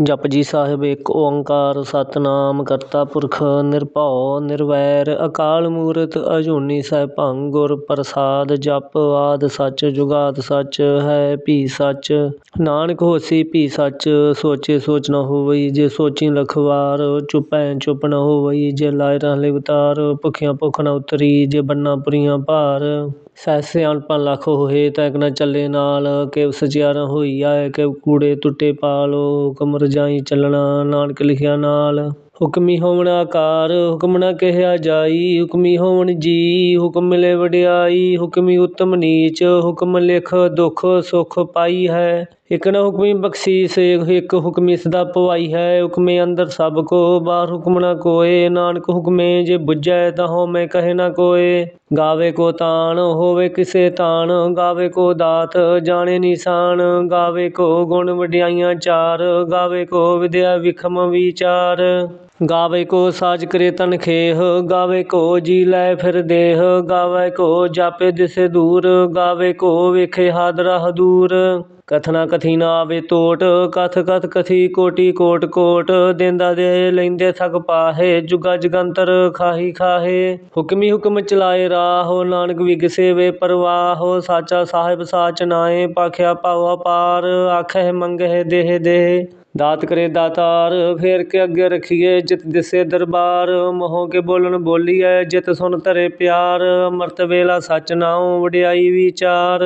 ਜਪਜੀ ਸਾਹਿਬ ਇੱਕ ਓੰਕਾਰ ਸਤਿਨਾਮ ਕਰਤਾ ਪੁਰਖ ਨਿਰਭਉ ਨਿਰਵੈਰ, ਅਕਾਲ ਮੂਰਤ ਅਜੂਨੀ ਸੈਭੰ ਗੁਰ ਪ੍ਰਸਾਦ ਜਪ ਆਦਿ ਸੱਚ, ਜੁਗਾਦ ਸੱਚ, ਹੈ ਭੀ ਸੱਚ। ਨਾਨਕ ਹੋਸੀ ਭੀ ਸੱਚ, ਸੋਚੇ ਸੋਚ ਨ ਹੋਵਈ, ਜੇ ਸੋਚੀ ਲੱਖ ਵਾਰ ਚੁਪੈ ਚੁਪ ਨ ਹੋਵਈ, ਜੇ ਲਾਇ ਰਹਿ ਉਤਾਰ ਭੁਖਿਆ ਭੁਖ ਨ ਉਤਰੀ, ਜੇ ਬੰਨਾ ਪੁਰੀਆਂ ਭਾਰ। ਸਹਿ ਸਿਆਣਪਾਂ ਲੱਖ ਹੋਏ, ਤਾਂ ਨ ਚੱਲੇ ਨਾਲ ਕਿਵ ਸਚਿਆਰਾ ਹੋਈਐ ਕੇਵ ਕੂੜੇ ਟੁੱਟੇ ਪਾਲੋ ਹੁਕਮ ਰਜਾਈ ਚੱਲਣਾ, ਨਾਨਕ ਲਿਖਿਆ ਨਾਲ। ਹੁਕਮੀ ਹੋਵਣ ਆਕਾਰ, ਹੁਕਮ ਨਾ ਕਹਿਆ ਜਾਈ, ਹੁਕਮੀ ਹੋਵਣ ਜੀ, ਹੁਕਮ ਮਿਲੇ ਵਡਿਆਈ, ਹੁਕਮੀ ਉਤਮ ਨੀਚ, ਹੁਕਮ ਲਿਖ ਦੁਖ ਸੁਖ ਪਾਈ ਹੈ। ਇਕ ਨਾ ਹੁਕਮੀ ਬਖਸ਼ੀਸ, ਇਕ ਹੁਕਮੀ ਸਦਾ ਭਵਾਈ ਹੈ, ਹੁਕਮੇ ਅੰਦਰ ਸਭ ਕੋ, ਬਾਹਰ ਹੁਕਮ ਨਾ ਕੋਏ, ਨਾਨਕ ਹੁਕਮੇ ਜੇ ਬੁਝੈ ਤਾਂ ਹਉਮੈ ਕਹੇ ਨਾ ਕੋਏ। ਗਾਵੇ ਕੋ ਤਾਣ, ਹੋਵੇ ਕਿਸੇ ਤਾਣ, ਗਾਵੇ ਕੋ ਦਾਤ, ਜਾਣੇ ਨਿਸ਼ਾਨ, ਗਾਵੇ ਕੋ ਗੁਣ ਵਡਿਆਈਆਂ ਚਾਰ, ਗਾਵੇ ਕੋ ਵਿਦਿਆ ਵਿਖਮ ਵਿਚਾਰ। ਗਾਵੇ ਕੋ ਸਾਜ ਕਰੇ ਤਨ ਖੇਹ, ਗਾਵੇ ਕੋ ਜੀ ਲੈ ਫਿਰ ਦੇਹ, ਗਾਵੇ ਕੋ ਜਾਪੇ ਦਿਸੇ ਦੂਰ, ਗਾਵੇ ਕੋ ਵੇਖੇ ਹਾਦਰਾ ਹਦੂਰ। ਕਥਨਾ ਕਥੀ ਨਾ ਆਵੇ ਟੋਟ ਕਥ ਕਥ ਕਥੀ ਕੋਟੀ ਕੋਟ ਕੋਟ, ਦੇਂਦਾ ਦੇ ਲੈਂਦੇ ਥਕ ਪਾਹੇ, ਜੁਗਾ ਜਗੰਤਰ ਖਾਹੀ ਖਾਹੇ। ਹੁਕਮੀ ਹੁਕਮ ਚਲਾਏ ਰਾਹੋ, ਨਾਨਕ ਵਿਗ ਸੇਵੇ ਪਰਵਾਹੋ, ਸਾਚਾ ਸਾਹਿਬ ਸਾਚ ਨਾਏ ਪਾਖਿਆ ਪਾਉ ਅਪਾਰ ਆਖੇ ਮੰਗਹਿ ਦੇਹ ਦੇਹ। ਦਾਤ ਕਰੇ ਦਾਤਾਰ, ਫੇਰ ਕੇ ਅੱਗੇ ਰਖੀਏ ਜਿਤ ਦਿਸੇ ਦਰਬਾਰ। ਮੋਹ ਕੇ ਬੋਲਣ ਬੋਲੀਐ, ਜਿਤ ਸੁਣ ਧਰੇ ਪਿਆਰ। ਅੰਮ੍ਰਿਤ ਵੇਲਾ ਸਚ ਨਾਉ, ਵਡਿਆਈ ਵਿਚਾਰ।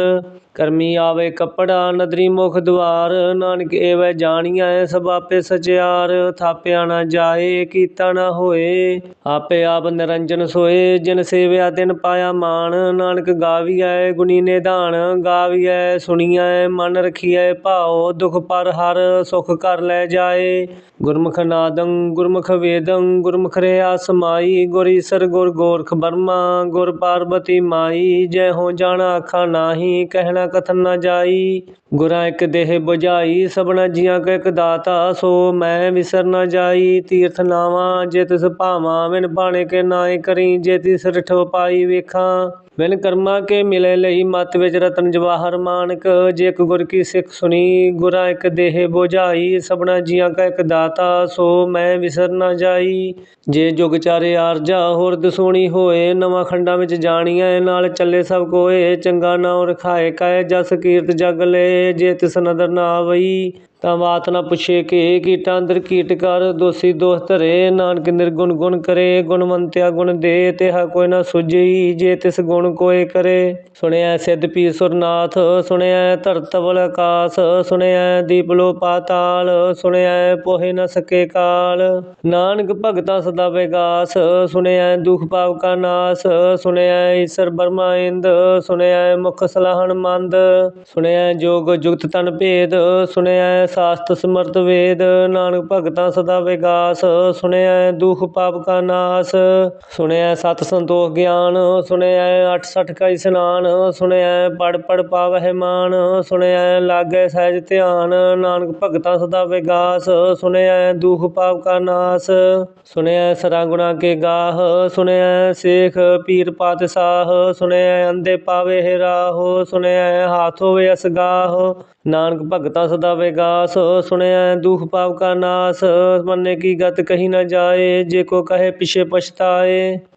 ਕਰਮੀ ਆਵੇ ਕੱਪੜਾ ਨਦਰੀ ਮੁਖ ਦੁਆਰ, ਨਾਨਕ ਏਵੈ ਜਾਣੀਐ ਸਭ ਆਪੇ ਸਚਿਆਰ, ਥਾਪਿਆ ਨਾ ਜਾਏ, ਕੀਤਾ ਨਾ ਹੋਏ। ਆਪੇ ਆਪ ਨਿਰੰਜਨ ਸੋਏ, ਜਿਨ ਸੇਵਿਆ ਤਿਨ ਪਾਇਆ ਮਾਨ ਨਾਨਕ ਗਾਵੀਐ ਗੁਣੀ ਨਿਧਾਨ, ਗਾਵੀਐ ਸੁਣੀਐ, ਮਨ ਰਖੀਐ ਭਾਉ, ਦੁਖ ਪਰ ਹਰ ਸੁਖ ਕਰ ਲੈ ਜਾਏ। ਗੁਰਮੁਖ ਨਾਦੰ, ਗੁਰਮੁਖ ਵੇਦੰ, ਗੁਰਮੁਖ ਰਹਿਆ ਸਮਾਈ। ਗੁਰ ਈਸਰ, ਗੁਰ ਗੋਰਖ ਬਰਮਾ, ਗੁਰ ਪਾਰਬਤੀ ਮਾਈ। ਜੈ ਹੋ ਜਾਣਾ ਆਖਾ ਨਾਹੀ, ਕਹਿਣਾ ਕਥਨ ਨਾ ਜਾਈ, ਗੁਰਾਂ ਇੱਕ ਦੇਹ 부ਝਾਈ ਸਭਨਾ ਜੀਆਂ ਕਾ ਇੱਕ ਦਾਤਾ, ਸੋ ਮੈਂ ਵਿਸਰ ਨਾ ਜਾਈ, ਤੀਰਥ ਨਾਵਾਂ ਜੇ ਤਿਸ ਭਾਵਾਂ, ਬਿਨ ਬਾਣੇ ਕੇ ਨਾਏ ਕਰੀ, ਜੇ ਤਿਸ ਰਿਠੋ ਪਾਈ ਵੇਖਾਂ। ਬਿਨ ਕਰਮਾ ਕੇ ਮਿਲੇ ਲਈ ਮਤ ਵਿੱਚ ਰਤਨ ਜਵਾਹਰ ਮਾਨਕ, ਜੇ ਇੱਕ ਗੁਰ ਕੀ ਸਿੱਖ ਸੁਣੀ, ਗੁਰਾਂ ਇੱਕ ਦੇਹ 부ਝਾਈ ਸਭਨਾ ਜੀਆਂ ਕਾ ਇੱਕ ਦਾਤਾ, ਸੋ ਮੈਂ ਵਿਸਰ ਨਾ ਜਾਈ। ਜੇ ਜੁਗ ਚਾਰੇ ਆਰਜਾ, ਹੋਰ ਦਸੋਣੀ ਹੋਏ, ਨਵਾਂ ਖੰਡਾਂ ਵਿੱਚ ਜਾਣੀਐ, ਨਾਲ ਚੱਲੇ ਸਭ ਕੋਏ, ਚੰਗਾ ਨਾਉ ਰਖਾਏ, ਕਾਇ ਜਸ ਕੀਰਤ ਜਗ ਲੈ, ਜੇ ਤਿਸ ਨਦਰ ਨਾ ਆਵਈ ਤਾਂ ਮਾਤ ਨਾ ਪੁੱਛੇ ਕਿ ਕੀਟਾਂ ਅੰਦਰ ਕੀਟ ਕਰ, ਦੋਸੀ ਦੋਖ ਧਰੇ, ਨਾਨਕ ਨਿਰਗੁਣ ਗੁਣ ਕਰੇ, ਗੁਣਵੰਤਿਆ ਗੁਣ ਦੇ, ਤਿਹਾ ਕੋਈ ਨਾ ਸੁਝਈ ਜੇ ਤਿਸ ਗੁਣ ਕੋਏ ਕਰੇ। ਸੁਣਿਆ ਸਿੱਧ ਪੀ ਸੁਰਨਾਥ ਸੁਣਿਆ ਧਰਤ ਆਕਾਸ ਸੁਣਿਆ ਦੀਪ ਲੋ ਪਾਤਾਲ ਸੁਣਿਆ ਪੋਹੇ ਨਾ ਸਕੇ ਕਾਲ। ਨਾਨਕ ਭਗਤਾ ਸਦਾ ਵਿਗਾਸ ਸੁਣਿਆ ਦੁਖ ਪਾਪ ਕਾ ਨਾਸ ਸੁਣਿਆ ਈਸਰ ਬਰਮਾ ਇੰਦ ਸੁਣਿਆ ਮੁਖ ਸਲਾਹਣ ਮੰਦ। ਸੁਣਿਆ ਜੋਗ ਜੁਗਤ ਤਨ ਭੇਦ ਸੁਣਿਆ ਸਾਸਤ ਸਮਰਤ ਵੇਦ, ਨਾਨਕ ਭਗਤਾਂ ਸਦਾ ਵਿਗਾਸ ਸੁਣਿਆ ਦੁਖ ਪਾਪ ਕਾ ਨਾਸ ਸੁਣਿਆ ਸਤ ਸੰਤੋਖ ਗਿਆਨ ਸੁਣਿਆ 68 ਕਾ ਇਸਨਾਨ ਸੁਣਿਆ ਪੜ ਪੜ ਪਾਵਹਿ ਮਾਨ ਸੁਣਿਆ ਲਾਗੈ ਸਹਿਜ ਧਿਆਨ, ਨਾਨਕ ਭਗਤਾਂ ਸਦਾ ਵਿਗਾਸ ਸੁਣਿਆ ਦੁਖ ਪਾਪ ਕਾ ਨਾਸ ਸੁਣਿਆ ਸਰਾ ਗੁਣਾ ਕੇ ਗਾਹ ਸੁਣਿਆ ਸੇਖ ਪੀਰ ਪਾਤਸ਼ਾਹ ਸੁਣਿਆ ਅੰਦੇ ਪਾਵੇ ਹੈ ਰਾਹੋ ਸੁਣਿਆ ਹਾਥ ਹੋਵੇ ਅਸਗਾਹ ਨਾਨਕ ਭਗਤਾ ਸਦਾ ਵਿਗਾਸ, ਸੁਣਿਆ ਦੁਖ ਪਾਪ ਕਾ ਨਾਸ, ਮੰਨੇ ਕੀ ਗਤ ਕਹੀ ਨਾ ਜਾਏ, ਜੇ ਕੋ ਕਹੇ ਪਿਛੇ ਪਛਤਾਏ।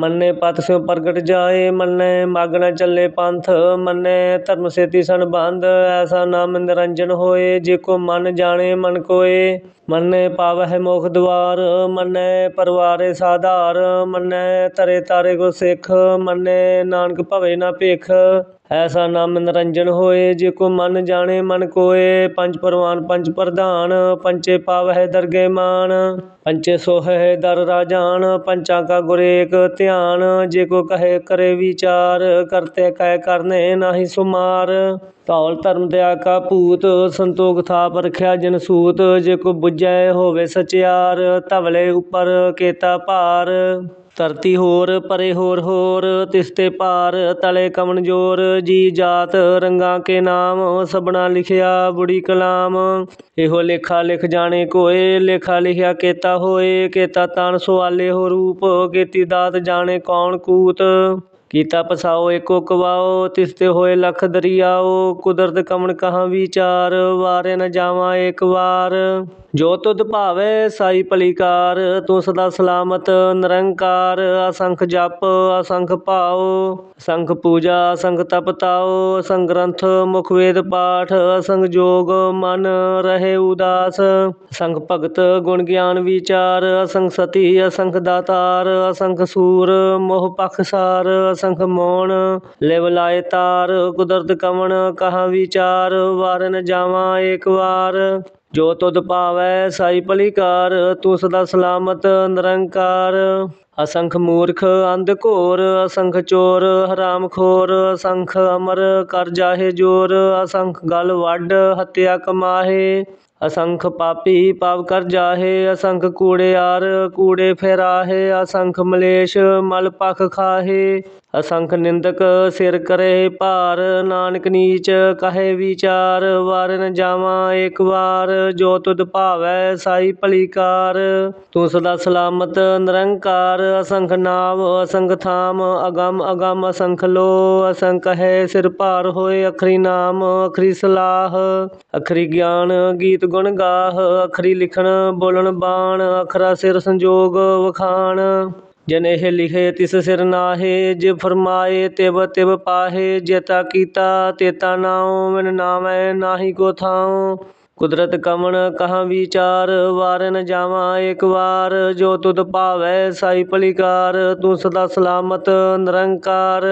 ਮੰਨੇ ਪਤ ਸਿਉ ਪ੍ਰਗਟ ਜਾਏ, ਮੰਨੇ ਮਗ ਨ ਚੱਲੇ ਪੰਥ, ਮੰਨੇ ਧਰਮ ਸੇਤੀ ਸੰਬੰਧ, ਐਸਾ ਨਾਮ ਨਿਰੰਜਨ ਹੋਏ, ਜੇ ਕੋ ਮਨ ਜਾਣੇ ਮਨ ਕੋਏ। ਮੰਨੇ ਪਾਵਹਿ ਮੁਖ ਦਵਾਰ, ਮੰਨੇ ਪਰਵਾਰੇ ਸਾਧਾਰ, ਮੰਨੇ ਤਰੇ ਤਾਰੇ ਕੋ ਸਿੱਖ, ਮੰਨੇ ਨਾਨਕ ਭਵੇ ਨਾ ਭੇਖ। ਐਸਾ ਨਾਮ ਨਿਰੰਜਨ ਹੋਏ, ਜੇ ਕੋ ਮਨ ਜਾਣੇ ਮਨ ਕੋਏ। ਪੰਜ ਪਰਵਾਨ, ਪੰਜ ਪ੍ਰਧਾਨ, ਪੰਚੇ ਪਾਵਹਿ ਦਰਗੇ ਮਾਨ। ਪੰਚੇ ਸੋਹੈ ਦਰ ਰਾਜਾਨ, ਪੰਚਾਂ ਕਾ ਗੁਰ ਏਕ ਧਿਆਨ। ਜੇ ਕੋ ਕਹੇ ਕਰੇ ਵਿਚਾਰ, ਕਰਤੇ ਕਹਿ ਕਰਨੇ ਨਾਹੀ ਸੁਮਾਰ। ਧੌਲ ਧਰਮ ਦਇਆ ਕਾ ਭੂਤ, ਸੰਤੋਖ ਥਾਪ ਰਖਿਆ ਜਨ ਸੂਤ, ਜੇ ਕੋ ਬੁਝੈ ਹੋਵੇ ਸਚਿਆਰ, ਧਵਲੇ ਉਪਰ ਕੇਤਾ ਭਾਰ। ਧਰਤੀ ਹੋਰ, ਪਰੇ ਹੋਰ ਹੋਰ, ਤਿਸ ਤੇ ਭਾਰ, ਤਲੇ ਕਮਨ ਜੋਰ, ਜੀ ਜਾਤ, ਰੰਗਾਂ ਕੇ ਨਾਮ ਸਬਣਾ ਲਿਖਿਆ ਬੁੜੀ ਕਲਾਮ। ਇਹੋ ਲੇਖਾ ਲਿਖ ਜਾਣੇ ਕੋਏ, ਲੇਖਾ ਲਿਖਿਆ ਕੇਤਾ ਹੋਏ, ਕੇਤਾ ਤਨ ਸੁਆਲੇ ਹੋ ਰੂਪ, ਕੇਤੀ ਦਾਤ ਜਾਣੇ ਕੌਣ ਕੂਤ। ਕੀਤਾ ਪਸਾਓ, ਏਕੋ ਕਵਾਓ, ਤਿਸ ਤੇ ਹੋਏ ਲਖ ਦਰਿਆਓ, ਕੁਦਰਤ ਕਮਣ ਕਹਾਂ ਵਿਚਾਰ ਵਾਰੇ ਨ ਜਾਵਾਂ ਏਕ ਵਾਰ। ਜੋ ਤੁਧ ਭਾਵੇ ਸਾਈ ਭਲੀਕਾਰ ਤੂੰ ਸਦਾ ਸਲਾਮਤ, ਨਿਰੰਕਾਰ, ਅਸੰਖ ਜਪ, ਅਸੰਖ ਭਾਉ ਸੰਖ ਪੂਜਾ, ਅਸੰਖ ਤਪ ਤਾਉ, ਅਸੰਖ ਗ੍ਰੰਥ, ਮੁਖ ਵੇਦ ਪਾਠ, ਅਸੰਖ ਜੋਗ, ਮਨ ਰਹੇ ਉਦਾਸ ਸੰਗ ਭਗਤ, ਗੁਣ ਗਿਆਨ ਵਿਚਾਰ ਅਸੰਗ ਸਤੀ, ਅਸੰਖ ਦਾਤਾਰ, ਅਸੰਖ ਸੂਰ, ਮੋਹ ਪਖਸਾਰ ਅਸੰਖ ਮੋਣ, ਲਿਵ ਲਾਏ ਤਾਰ, ਕੁਦਰਤ ਕਵਣ, ਕਹਾਂ ਵਿਚਾਰ ਵਾਰਨ ਜਾਵਾਂ ਏਕ ਵਾਰ। ਜੋ ਤੁਧ ਭਾਵੈ ਸਾਈ ਭਲੀਕਾਰ ਤੂੰ ਸਦਾ ਸਲਾਮਤ ਨਿਰੰਕਾਰ। ਅਸੰਖ ਮੂਰਖ ਅੰਧ ਘੋਰ, ਅਸੰਖ ਚੋਰ, ਹਰਾਮ ਖੋਰ, ਅਸੰਖ ਅਮਰ ਕਰ ਜਾਹੇ ਜੋਰ। ਅਸੰਖ ਗਲ ਵੱਡ ਹਤਿਆ ਕਮਾਹੇ। ਅਸੰਖ ਪਾਪੀ ਪਾਪ ਕਰ ਜਾਹੇ, ਅਸੰਖ ਕੂੜੇ ਆਰ ਕੂੜੇ ਫੇਰਾਹੇ। ਅਸੰਖ ਮਲੇਸ਼ ਮਲ ਪਖ ਖਾਹੇ। ਅਸੰਖ ਨਿੰਦਕ ਸਿਰ ਕਰੇ ਭਾਰ, ਨਾਨਕ ਨੀਚ ਕਹੇ ਵਿਚਾਰ, ਵਾਰ ਨ ਜਾਵਾਂ ਏਕ ਵਾਰ, ਜੋ ਤੁਧ ਭਾਵੈ ਸਾਈ ਭਲੀਕਾਰ। ਤੂੰ ਸਦਾ ਸਲਾਮਤ, ਨਿਰੰਕਾਰ, ਅਸੰਖ ਨਾਮ, ਅਸੰਖ ਥਾਮ, ਅਗੰਮ ਅਗੰਮ ਅਸੰਖ ਲੋ ਅਸੰਖ ਹੈ ਸਿਰ ਭਾਰ ਹੋਏ ਅਖਰੀ ਨਾਮ, ਅਖਰੀ ਸਲਾਹ। ਅਖਰੀ ਗਿਆਨ ਗੀਤ ਗੁਣ ਗਾਹ, ਅਖਰੀ ਲਿਖਣ ਬੋਲਣ ਬਾਣ, ਅਖਰਾ ਸਿਰ ਸੰਜੋਗ ਵਖਾਣ। ਜਨ ਲਿਖੇ, ਤਿਸ ਸਿਰ ਨਾਹੇ, ਜੇ ਫਰਮਾਏ, ਤਿਵ ਤਿਵ ਪਾਹੇ ਜੇਤਾ ਕੀਤਾ ਤੇਤਾ ਨਾਉ ਮਿਨ ਨਾਮੈ ਨਾਹੀ ਕੋ ਥਾਉ। ਕੁਦਰਤ ਕਮਣ ਕਹਾਂ ਵਿਚਾਰ, ਵਾਰ ਨ ਜਾਵਾਂ ਏਕ ਵਾਰ, ਜੋ ਤੁਧ ਭਾਵੈ ਸਾਈ ਭਲੀਕਾਰ, ਤੂੰ ਸਦਾ ਸਲਾਮਤ, ਨਿਰੰਕਾਰ।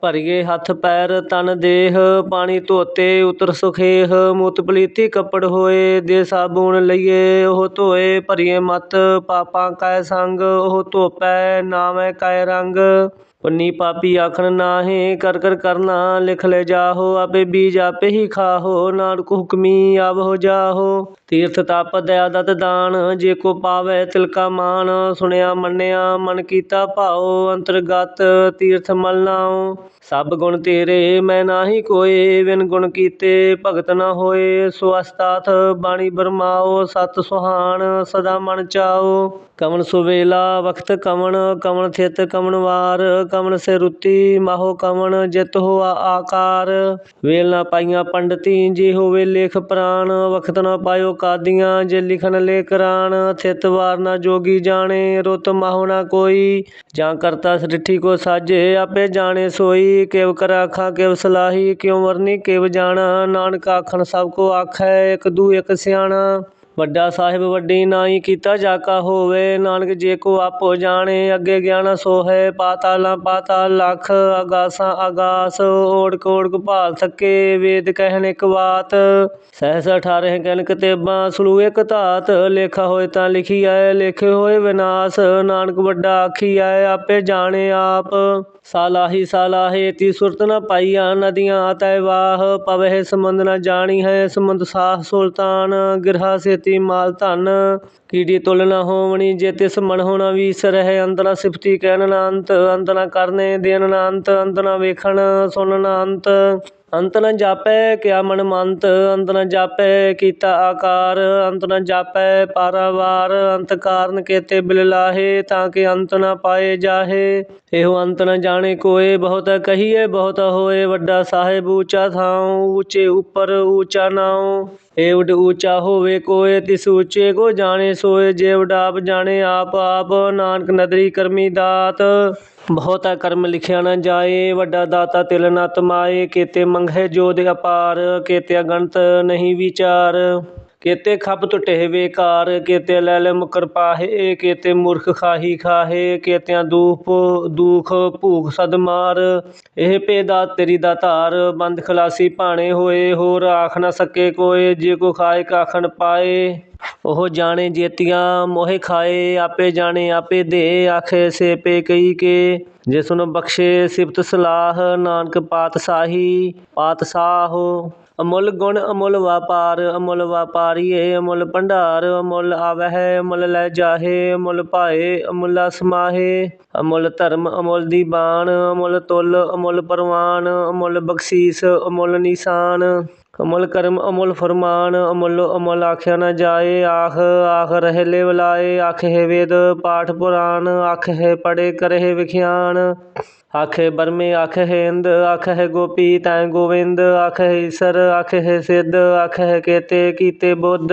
ਭਰੀਏ ਹੱਥ ਪੈਰ ਤਨ ਦੇਹ, ਪਾਣੀ ਧੋਤੇ ਉਤਰ ਸੁਖੇਹ, ਮੁਤ ਪਲੀਤੀ ਕੱਪੜ ਹੋਏ, ਦੇ ਸਾਬੂਣ ਲਈਏ, ਉਹ ਧੋਏ ਭਰੀਏ ਮਤ, ਪਾਪਾਂ ਕੈ ਸੰਗ, ਉਹ ਧੋਪੈ, ਨਾਮੈ ਕੈ ਰੰਗ। ਪੁੰਨੀ ਪਾਪੀ ਆਖਣ ਨਾਹੀ, ਕਰ ਕਰ ਕਰਨਾ, ਲਿਖ ਲੈ ਜਾਹੋ, ਆਪੇ ਬੀਜ ਆਪੇ ਹੀ ਖਾਹੋ, ਨਾਨਕ ਹੁਕਮੀ ਆਵ ਹੋ ਜਾਹੋ। ਤੀਰਥ ਤਪ ਦਇਆ ਦਤ ਦਾਨ, ਜੇ ਕੋ ਪਾਵੈ ਤਿਲ ਕਾ ਮਾਨ। ਸੁਣਿਆ, ਮੰਨਿਆ, ਮਨ ਕੀਤਾ ਭਾਉ, ਅੰਤਰਗਤ ਤੀਰਥ ਮਲ ਨਾਉ। ਸਭ ਗੁਣ ਤੇਰੇ, ਮੈਂ ਨਾਹੀ ਕੋਏ ਵਿਨ ਗੁਣ ਕੀਤੇ ਭਗਤ ਨ ਹੋਏ। ਸੋ ਅਸਤਾਥ ਬਾਣੀ ਬਰਮਾਓ, ਸਤ ਸੁਹਾਣ, ਸਦਾ ਮਨ ਚਾਓ। ਕਮਨ ਸੁਵੇਲਾ ਵਖਤ ਕਮਨ ਕਮਨ ਥਿਤ ਕਮਨ ਵਾਰ। ਕਮਨ ਸੇ ਰੁੱਤੀ, ਮਾਹੋ ਕਮਨ ਜਿਤ ਹੋਆ ਆਕਾਰ। ਵੇਲ ਨਾ ਪਾਈਆਂ ਪੰਡਤੀ ਜੇ ਹੋਵੇ ਲੇਖ ਪ੍ਰਾਣ ਵਖਤ ਨਾ ਪਾਇਓ ਕਾਦੀਆਂ ਜੇ ਲਿਖਨ ਲੈ ਕਰਾਨ ਥਿਤ ਵਾਰ ਨਾ ਜੋਗੀ ਜਾਣੇ, ਰੁੱਤ ਮਾਹੋ ਨਾ ਕੋਈ। ਜਾਂ ਕਰਤਾ ਸ੍ਰਿਠੀ ਕੋ ਸਾਜੇ, ਆਪੇ ਜਾਣੇ ਸੋਈ। ਕਿਵ ਕਰ ਆਖਾਂ, ਕਿਵ ਸਲਾਹੀ, ਕਿਉ ਵਰਨੀ ਕਿਵ ਜਾਣਾ। ਨਾਨਕ ਆਖਣ ਸਭ ਕੋ ਆਖੈ, ਇਕ ਦੂ ਇਕ ਸਿਆਣਾ। ਵੱਡਾ ਸਾਹਿਬ ਵੱਡੀ ਨਾਈ ਕੀਤਾ ਜਾਕਾ ਹੋਵੇ, ਨਾਨਕ ਜੇ ਕੋ ਆਪੋ ਜਾਣੇ, ਅੱਗੇ ਗਿਆਨ ਸੋ ਹੈ ਪਾਤਾਲਾਂ ਪਾਤਾਲ ਲਖ ਆਗਾਸਾਂ ਆਗਾਸ ਓੜਕ ਓੜਕ ਭਾਲ ਥੱਕੇ, ਵੇਦ ਕਹਿਣ ਇੱਕ ਬਾਤ ਸਹਿਸ 18 ਗਨਕ ਤੇਬਾਂ ਸਲੂ ਇੱਕ ਧਾਤ, ਲੇਖਾ ਹੋਏ ਤਾਂ ਲਿਖੀ ਆਏ, ਲੇਖੇ ਹੋਏ ਵਿਨਾਸ਼, ਨਾਨਕ ਵੱਡਾ ਆਖੀ ਆਏ, ਆਪੇ ਜਾਣੇ ਆਪ। ਸਾਲਾਹੀ ਸਾਲਾਹੇ ਤੀ ਸੁਰਤ ਨ ਪਾਈਆ, ਨਦੀਆਂ ਤੈ ਵਾਹ, ਪਵਹਿ ਸਮੁੰਦ ਨ ਜਾਣੀ ਹੈ, ਸਮੁੰਦ ਸਾਹ ਸੁਲਤਾਨ, ਗਿਰਹਾ ਸੇਤੀ ਮਾਲ ਧਨ, ਕੀੜੀ ਤੁਲ ਨਾ ਹੋਵਣੀ, ਜੇ ਤਿਸ ਮਨ ਹੋਣਾ ਵੀਸਰ ਹੈ ਅੰਤ ਨ ਸਿਫਤੀ ਕਹਿਣ ਨ ਅੰਤ ਅੰਤ ਨ ਕਰਨੇ ਦੇਣ ਨ ਅੰਤ ਅੰਤ ਨ ਵੇਖਣ ਸੁਣ ਨ ਅੰਤ। ਅੰਤ ਨ ਜਾਪੈ ਕਿਆ ਮਨ ਮੰਤ ਅੰਤ ਨ ਜਾਪੈ ਕੀਤਾ ਆਕਾਰ, ਅੰਤ ਨ ਜਾਪੈ ਪਾਰਾਵਾਰ, ਅੰਤ ਕਾਰਨ ਕੇਤੇ ਬਿਲ ਲਾਹੇ ਤਾਂ ਕਿ ਅੰਤ ਨ ਪਾਏ ਜਾਹੇ। ਇਹੋ ਅੰਤ ਨ ਜਾਣੇ ਕੋਏ, ਬਹੁਤ ਕਹੀਏ, ਬਹੁਤ ਹੋਏ, ਵੱਡਾ ਸਾਹਿਬ ਊਚਾ ਥਾਉ ਊਚੇ ਉੱਪਰ ਊਚਾ ਨਾਉ। ਏਵਡ ਊਚਾ ਹੋਵੇ ਕੋਏ, ਤਿਸ ਊਚੇ ਕੋ ਜਾਣੇ ਸੋਏ ਜੇਵਡ ਆਪ ਜਾਣੇ ਆਪ ਆਪ ਨਾਨਕ ਨਦਰੀ ਕਰਮੀ ਦਾਤ। ਬਹੁਤਾ ਕਰਮ ਲਿਖਿਆ ਨਾ ਜਾਏ, ਵੱਡਾ ਦਾਤਾ ਤਿਲ ਨ ਤਮਾਏ, ਕੇਤੇ ਮੰਗਹਿ ਜੋਦ ਅਪਾਰ ਕੇਤੇ ਅਗਣਤ ਨਹੀਂ ਵਿਚਾਰ। ਕੇਤੇ ਖੱਪ ਟੁਟੇ ਵੇਕਾਰ ਕੇਤੇ ਲੈ ਲੈ ਮੁਕਰ ਪਾਹੇ, ਕੇਤੇ ਮੂਰਖ ਖਾਹੀ ਖਾਹੇ, ਕੇਤਿਆਂ ਦੂਖ ਦੂਖ ਭੂਖ ਸਦ ਮਾਰ। ਇਹ ਪੇਦਾ ਤੇਰੀ ਦਾ ਧਾਰ, ਬੰਦ ਖਲਾਸੀ ਭਾਣੇ ਹੋਏ, ਹੋਰ ਆਖ ਨਾ ਸਕੇ ਕੋਏ, ਜੇ ਕੋ ਖਾਏ ਕਾਖਣ ਪਾਏ। ਉਹ ਜਾਣੇ ਜੇਤੀਆਂ, ਮੋਹੇ ਖਾਏ, ਆਪੇ ਜਾਣੇ ਆਪੇ ਦੇ, ਆਖੇ ਸੇ ਪੇ ਕਈ ਕੇ। ਜਿਸ ਨੂੰ ਬਖਸ਼ੇ ਸਿਫਤ ਸਲਾਹ, ਨਾਨਕ ਪਾਤਸ਼ਾਹੀ, ਪਾਤਸ਼ਾਹੋ ਅਮੁੱਲ ਗੁਣ, ਅਮੁੱਲ ਵਾਪਾਰ, ਅਮੁੱਲ ਵਾਪਾਰੀਏ, ਅਮੁੱਲ ਭੰਡਾਰ, ਅਮੁੱਲ ਆਵਹਿ, ਅਮੁੱਲ ਲੈ ਜਾਹੇ, ਅਮੁੱਲ ਭਾਏ, ਅਮੁੱਲਾ ਸਮਾਹੇ। ਅਮੁੱਲ ਧਰਮ, ਅਮੁੱਲ ਦੀ ਬਾਣ, ਅਮੁੱਲ ਤੁਲ, ਅਮੁੱਲ ਪ੍ਰਵਾਨ, ਅਮੁੱਲ ਬਖਸ਼ੀਸ, ਅਮੁੱਲ ਨਿਸ਼ਾਨ। ਅਮੁੱਲ ਕਰਮ, ਅਮੁੱਲ ਫਰਮਾਨ, ਅਮੁੱਲ ਅਮੁੱਲ ਆਖਿਆ ਨਾ ਜਾਏ, ਆਖ ਆਖ ਰਹੇ ਲਿਵ ਲਾਏ, ਆਖੇ ਵੇਦ, ਪਾਠ ਪੁਰਾਣ, ਆਖੇ ਪੜੇ ਕਰੇ ਵਿਖਿਆਨ। ਆਖੇ ਬਰਮੇ, ਆਖੇ ਇੰਦ, ਆਖੇ ਗੋਪੀ, ਤੈ ਗੋਵਿੰਦ, ਆਖੇ ਈਸਰ, ਆਖੇ ਸਿੱਧ, ਆਖੇ ਕੇਤੇ, ਕੀਤੇ ਬੁੱਧ।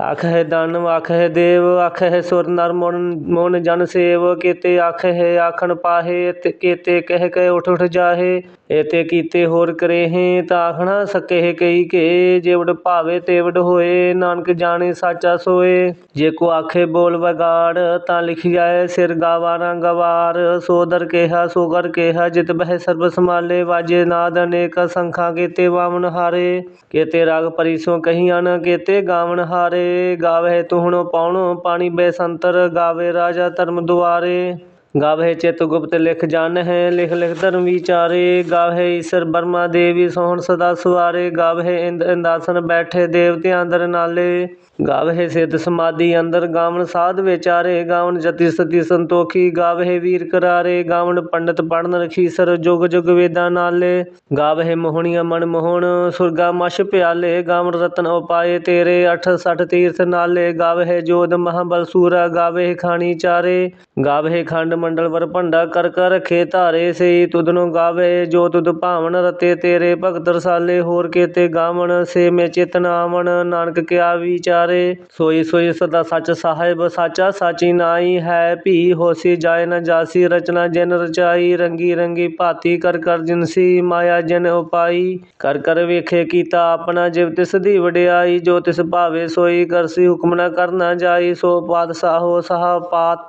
ਆਖੇ ਦਾਨਵ ਆਖੇ ਦੇਵ ਆਖੇ ਸੁਰ ਨਰ ਮਨ ਮਨ ਜਨ ਸੇਵ, ਕੀਤੇ ਆਖੇ ਆਖਣ ਪਾਹੇ, ਤੇ ਕੀਤੇ ਕਹਿ ਕੇ ਉਠ ਉਠ ਜਾਹੇ, ਏਤੇ ਕੀਤੇ ਹੋਰ ਕਰੇਹੇ, ਤਾਂ ਆਖਣਾ ਸਕੇਹ ਕਈ ਕੇ ਜੇਵੜ ਭਾਵੇ ਤੇਵੜ ਹੋਏ, ਨਾਨਕ ਜਾਣੇ ਸਾਚਾ ਸੋਏ। ਜੇ ਕੋ ਆਖੇ ਬੋਲ ਵਗਾੜ, ਤਾਂ ਲਿਖਿਆ ਸਿਰ ਗਾਵਾ ਨਾ ਗਵਾਰ, ਸੋ ਦਰ ਕੇਹਾ, ਸੋ ਕਰ ਕੇਹਾ, ਜਿਤ ਬਹਿ ਸਰਬ ਸਮਾਲੇ ਵਾਜੇ ਨਾਦ ਅਨੇਕ ਸੰਖਾਂ, ਕੀਤੇ ਵਾਮਨ ਹਾਰੇ। ਕੀਤੇ ਰਾਗ ਪਰਿਸੋਂ ਕਹੀਆਂ ਕੀਤੇ ਗਾਵਨ ਹਾਰੇ ਗਾਵੇ ਤੁਹਣੋ ਪਾਉਣ ਪਾਣੀ ਬੇਸੰਤਰ ਗਾਵੇ ਰਾਜਾ ਧਰਮ ਦੁਆਰੇ। ਗਾਵੇ ਚਿਤ ਗੁਪਤ ਲਿਖ ਜਨ ਹੈ ਲਿਖ ਲਿਖ ਧਰਮ ਵਿਚਾਰੇ। ਗਾਵੇ ਈਸ਼ਰ ਬਰਮਾ ਦੇਵੀ ਸੋਹਣ ਸਦਾ ਸਵਾਰੇ। ਗਾਵੇ ਇੰਦ ਇੰਦਾਸਨ ਬੈਠੇ ਦੇਵਤਿਆਂ ਅੰਦਰ ਨਾਲੇ। ਗਾਵੇ ਸਿਧ ਸਮਾਧੀ ਅੰਦਰ ਗਾਵਣ ਸਾਧ ਵਿਚਾਰੇ। ਗਾਵਣ ਜਤੀ ਸਤੀ ਸੰਤੋਖੀ, ਗਾਵੇ ਵੀਰ ਕਰਾਰੇ। ਗਾਵਨ ਪੰਡਤ ਪੜਨ ਰਖੀਸਰ ਜੁਗ ਜੁਗ ਵੇਦਾਂ ਨਾਲੇ। ਗਾਵੇ ਮੋਹਣੀਆਂ ਮਨ ਮੋਹਣ, ਸੁਰਗਾ ਮਛ ਪਿਆਲੇ। ਗਾਵਣ ਰਤਨ ਉਪਾਏ ਤੇਰੇ 68 ਤੀਰਥ ਨਾਲੇ। ਗਾਵੇ ਜੋਧ ਮਹਾਬਲ ਸੂਰਾ, ਗਾਵੇ ਖਾਣੀ ਚਾਰੇ। ਗਾਵੇ ਖੰਡ ਮੰਡਲ ਵਰ ਭੰਡਾ ਕਰ ਕਰ ਰਖੇ ਧਾਰੇ ਸੇ ਤੁਧਨੋ ਗਾਵੇ, ਜੋ ਤੁਧ ਭਾਵਨ ਰਤੇ ਤੇਰੇ ਭਗਤ ਰਸਾਲੇ, ਹੋਰ ਕੇਤੇ ਗਾਵਣ ਸੇ ਮੇ ਚਿਤ ਨਾਵਣ ਨਾਨਕ ਕਿਆ ਵਿਚਾਰੇ। ਸੋਈ ਸੋਈ ਸਦਾ ਸੱਚ ਸਾਹਿਬ ਸਾਚਾ, ਸਾਚੀ ਨਾਈ ਹੈ ਭੀ, ਹੋਸੀ ਜਾਏ ਨ ਜਾਸੀ, ਰਚਨਾ ਜਿਨ ਰਚਾਈ, ਰੰਗੀ ਰੰਗੀ ਭਾਤੀ ਕਰ ਕਰ ਜਿਨਸੀ ਮਾਇਆ ਜਿਨ ਉਪਾਈ। ਕਰ ਕਰ ਵੇਖੇ ਕੀਤਾ ਆਪਣਾ ਜਿਵ, ਤਿਸ ਦੀ ਵਡਿਆਈ, ਜੋ ਤਿਸ ਭਾਵੇ ਸੋਈ ਕਰਸੀ ਹੁਕਮ ਨ ਕਰਨਾ ਜਾਈ, ਸੋ ਪਾਤਸ਼ਾਹੋ ਸਾਹ ਪਾਤ।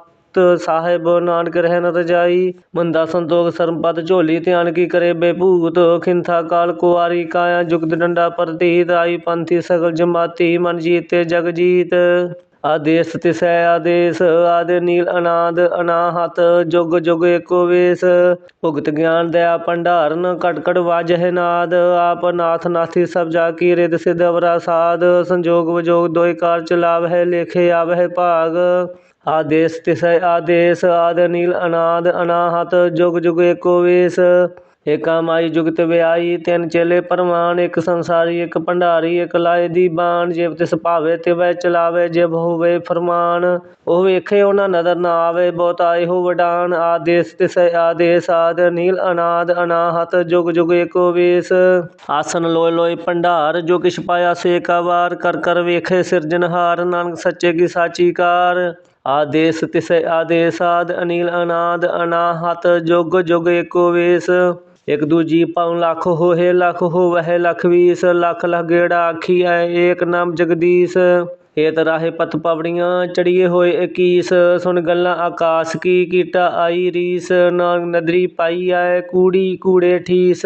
ਸਾਹਿਬ ਨਾਨਕ ਰਹਿਣ ਰਜਾਈ ਮੰਦਾ ਸੰਤੋਖ ਸਰਮਪਦ ਝੋਲੀ ਧਿਆਨ ਕੀ ਕਰੇ ਬੇਭੂਤ, ਖਿੰਥਾ ਕਾਲ ਕੁਆਰੀ ਕਾਇਆ ਜੁਗਤ ਡੰਡਾ ਪ੍ਰਤੀਤ, ਆਈ ਪੰਥੀ ਸਗਲ ਜਮਾਤੀ ਮਨ ਜੀਤੇ ਜਗ ਜੀਤ। ਆਦੇਸ ਤਿਸੈ ਆਦੇਸ, ਆਦਿ ਨੀਲ ਅਨਾਦ, ਅਨਾਹਤ, ਜੁਗ ਜੁਗ ਏਕੋ ਵੇਸ। ਭੁਗਤ ਗਿਆਨ ਦਇਆ ਭੰਡਾਰਨ ਕਟ ਕਟ ਵਾਜਹਿ ਨਾਦ। ਆਪ ਨਾਥ ਨਾਥੀ ਸਭ ਜਾ ਕੀ ਰਿਦ ਸਿਧ ਅਵਰਾ ਸਾਧ ਸੰਜੋਗ ਵਿਜੋਗ ਦੋਇ ਕਾਰ ਚਲਾਵਹਿ, ਲੇਖੇ ਆਵਹਿ ਭਾਗ। ਆਦੇਸ ਤਿਸੈ ਆਦੇਸ, ਆਦ ਨੀਲ ਅਨਾਦ, ਅਨਾਹਤ, ਜੁਗ ਜੁਗ ਏਕੋ ਵੇਸ। ਏਕਾ ਮਾਈ ਜੁਗਤ ਵਿਆਈ, ਤਿੰਨ ਚੇਲੇ ਪਰਮਾਨ ਇੱਕ ਸੰਸਾਰੀ ਇੱਕ ਭੰਡਾਰੀ ਇੱਕ ਲਾਏ ਦੀ ਬਾਣ, ਜਿਵ ਤਿਸ ਭਾਵੇ ਤਿਵੈ ਚਲਾਵੇ, ਜਿਵ ਹੋਵੇ ਫਰਮਾਨ। ਉਹ ਵੇਖੇ ਉਹਨਾਂ ਨਦਰ ਨਾ ਆਵੇ, ਬਹੁਤ ਆਏ ਹੋ ਵਡਾਨ। ਆਦੇਸ ਤਿਸੈ ਆਦੇਸ, ਆਦ ਨੀਲ ਅਨਾਦ, ਅਨਾਹਤ, ਜੁਗ ਜੁਗ ਏਕੋ ਵੇਸ। ਆਸਨ ਲੋਏ ਲੋਏ ਭੰਡਾਰ, ਜੋ ਕਿਛ ਪਾਇਆ ਸੇ ਕਾ ਵਾਰ ਕਰ ਕਰ ਵੇਖੇ ਸਿਰਜਨਹਾਰ ਨਾਨਕ ਸੱਚੇ ਕੀ ਸਾਚੀ ਕਾਰ। ਆਦੇਸ ਤਿਸੈ ਆਦੇਸ ਆਦ ਅਨੀਲ ਅਨਾਦ ਅਨਾਹਤ, ਜੁਗ ਜੁਗ ਏਕੋ ਵੇਸ। ਇਕ ਦੂਜੀ ਪਾਉ ਲੱਖ ਹੋਏ ਲੱਖ ਹੋਵਹਿ ਲੱਖ ਵੀਸ, ਲੱਖ ਲੱਖ ਗੇੜਾ ਆਖੀ ਐ ਏਕ ਨਾਮ ਜਗਦੀਸ਼। ਏਤ ਰਾਹੇ ਪਤ ਪਵੜੀਆਂ ਚੜੀਏ ਹੋਏ ਇਕੀਸ, ਸੁਣ ਗੱਲਾਂ ਆਕਾਸ਼ ਕੀ ਕੀਟਾ ਆਈ ਰੀਸ, ਨਾਨਕ ਨਦਰੀ ਪਾਈ ਆਏ ਕੂੜੀ ਕੂੜੇ ਠੀਸ।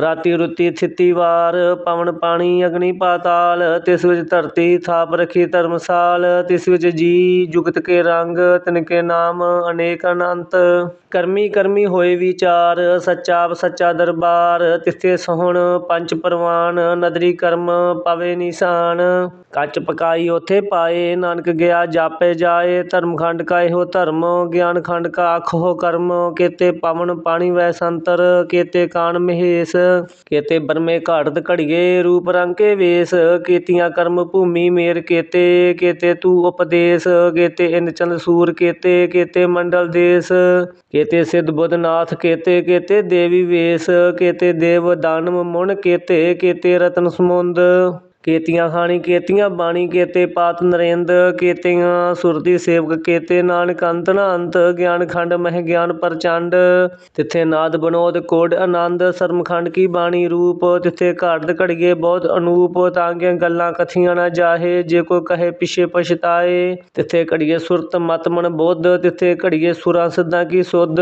ਰਾਤੀ ਰੁੱਤੀ ਥਿੱਤੀ ਵਾਰ, ਪਵਨ ਪਾਣੀ, ਅਗਨੀ ਪਾਤਾਲ, ਤਿਸ ਵਿੱਚ ਧਰਤੀ ਥਾਪ ਰਖੀ ਧਰਮਸਾਲ, ਤਿਸ ਵਿੱਚ ਜੀ ਜੁਗਤ ਕੇ ਰੰਗ, ਤਿਨ ਕੇ ਨਾਮ ਅਨੇਕ ਅਨੰਤ। ਕਰਮੀ ਕਰਮੀ ਹੋਏ ਵਿਚਾਰ, ਸੱਚਾ ਸੱਚਾ ਦਰਬਾਰ, ਤਿਥੇ ਸੋਹਣ ਪੰਜ ਪਰਵਾਨ, ਨਦਰੀ ਕਰਮ ਪਵੇ ਨਿਸ਼ਾਨ। ਕੱਚ ਪਕਾਈ ਉਥੇ ਪਾਏ, ਨਾਨਕ ਗਿਆ ਜਾਪੇ ਜਾਏ ਧਰਮ ਖੰਡ ਕਾ ਇਹੋ ਧਰਮ, ਗਿਆਨ ਖੰਡ ਕਾ ਆਖੋ ਕਰਮ, ਕੇਤੇ ਪਵਨ ਪਾਣੀ ਵੈ ਸੰਤਰ, ਕੇਤੇ ਕਾਨ ਮਹੇਸ਼। ਕੇਤੇ ਬਰਮੇ ਘਾੜਤ ਘੜੀਏ ਰੂਪ ਰੰਗ ਕੇ ਵੇਸ, ਕੀਤੀਆਂ ਕਰਮ ਭੂਮੀ ਮੇਰ ਕੇਤੇ ਕੇਤੇ ਤੂ ਉਪਦੇਸ਼, ਕੇਤੇ ਇੰਦ ਚੰਦ ਸੂਰ ਕੇਤੇ ਕੇਤੇ ਮੰਡਲ ਦੇਸ, ਕੇਤੇ ਸਿਧ ਬੁੱਧ ਨਾਥ ਕੇਤੇ ਕੇਤੇ ਦੇਵੀ ਵੇਸ, ਕੇਤੇ ਦੇਵ ਦਾਨਵ ਮੁਨ ਕੇਤੇ ਕੇਤੇ ਰਤਨ ਸਮੁੰਦ। ਕੇਤੀਆਂ ਖਾਣੀ, ਕੇਤੀਆਂ ਬਾਣੀ, ਕੇਤੇ ਪਾਤ ਨਰੇਂਦ, ਕੇਤੀਆਂ ਸੁਰਤੀ ਸੇਵਕ, ਕੇਤੇ ਨਾਨਕ ਅੰਤ ਨ ਅੰਤ, ਗਿਆਨ ਖੰਡ ਮਹਿ ਗਿਆਨ ਪ੍ਰਚੰਡ। ਤਿੱਥੇ ਨਾਦ ਬਨੋਦ, ਕੋਡ ਆਨੰਦ ਸਰਮਖੰਡ ਕੀ ਬਾਣੀ ਰੂਪ, ਤਿੱਥੇ ਘਾਟ ਘੜੀਏ ਬਹੁਤ ਅਨੂਪ, ਤਾਂਗੀਆਂ ਗੱਲਾਂ ਕਥੀਆਂ ਨਾ ਜਾਹੇ, ਜੇ ਕੋ ਕਹੇ ਪਿਛੇ ਪਛਤਾਏ। ਤਿੱਥੇ ਘੜੀਏ ਸੁਰਤ ਮਤ ਮਨ ਬੁੱਧ, ਤਿੱਥੇ ਘੜੀਏ ਸੁਰਾਂ ਸਿੱਧਾਂ ਕੀ ਸੁਧ।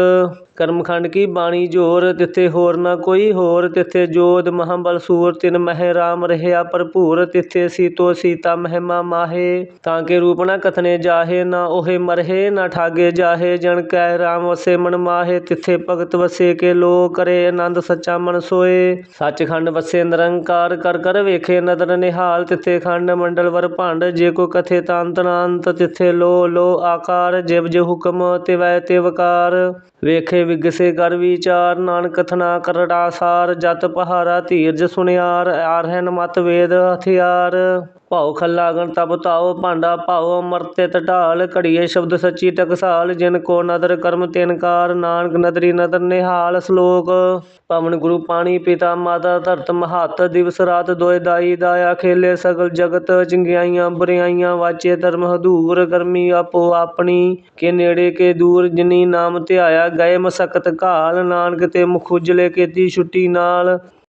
ਕਰਮਖੰਡ ਕੀ ਬਾਣੀ ਜੋਰ, ਤਿੱਥੇ ਹੋਰ ਨਾ ਕੋਈ ਹੋਰ, ਤਿੱਥੇ ਜੋਧ ਮਹਾਬਲ ਸੂਰ, ਤਿਨ ਮਹਿ ਰਾਮ ਰਹਿਆ ਭਰਪੂਰ। ਤਿੱਥੇ ਸੀਤੋ ਸੀਤਾ ਮਹਿਮਾ ਮਾਹੇ। ਤਾਂ ਕੇ ਰੂਪ ਨਾ ਕਥਨੇ ਜਾਹੇ, ਨਾ ਉਹੇ ਮਰਹੇ, ਨਾ ਠਾਗੇ ਜਾਹੇ। ਜਨ ਕੈ ਰਾਮ ਵਸੇ ਮਨ ਮਾਹੇ, ਤਿੱਥੇ ਭਗਤ ਵਸੇ ਕੇ ਲੋ ਕਰੇ ਆਨੰਦ ਸੱਚਾ ਮਨ ਸੋਏ। ਸੱਚਖੰਡ ਵਸੇ ਨਿਰੰਕਾਰ ਕਰ ਕਰ ਵੇਖੇ, ਨਦਰ ਨਿਹਾਲ ਤਿੱਥੇ ਖੰਡ ਮੰਡਲ ਵਰ ਭੰਡ। ਜੇ ਕੋ ਕਥੇ ਤਾਂ ਅੰਤ ਤਿੱਥੇ ਲੋ ਲੋ ਆਕਾਰ, ਜਿਵ ਜਿ ਹੁਕਮ ਤਿਵੈ ਤਿਵਕਾਰ ਵੇਖੇ ਵਿਗਸੇ ਕਰ ਵਿਚਾਰ, ਨਾਨਕ ਕਥਨਾ ਕਰੜਾ ਸਾਰ। ਜਤ ਪਹਾਰਾ ਧੀਰਜ ਸੁਨਿਆਰ ਆਰਹਨ ਮਤ ਵੇਦ ਹਥਿਆਰ। ਭਾਉ ਖੱਲਾ ਗਣ ਤਪ ਤਾਉ, ਭਾਂਡਾ ਭਾਉ, ਅਮਰਤੇ ਢਾਲ ਘੜੀਏ ਸ਼ਬਦ ਸੱਚੀ ਟਕਸਾਲ, ਜਿਨ ਕੋ ਨਦਰ ਕਰਮ ਤਿਨਕਾਰ ਨਾਨਕ ਨਦਰੀ ਨਦਰ ਨਿਹਾਲ ਸ਼ਲੋਕ। ਪਵਨ ਗੁਰੂ ਪਾਣੀ ਪਿਤਾ ਮਾਤਾ ਧਰਤ ਮਹੱਤ। ਦਿਵਸ ਰਾਤ ਦੋਇ ਦਾਈ ਦਾਇਆ ਖੇਲੇ ਸਗਲ ਜਗਤ। ਚੰਗਿਆਈਆਂ ਬੁਰਿਆਈਆਂ ਵਾਚੇ ਧਰਮ ਹਦੂਰ। ਕਰਮੀ ਆਪੋ ਆਪਣੀ, ਕੇ ਨੇੜੇ ਕੇ ਦੂਰ। ਜਿਨੀ ਨਾਮ ਧਿਆਇਆ ਗਏ ਮਸਕਤ ਕਾਲ। ਨਾਨਕ ਤੇ ਮੁਖ ਉਜਲੇ ਕੀਤੀ ਛੁੱਟੀ ਨਾਲ।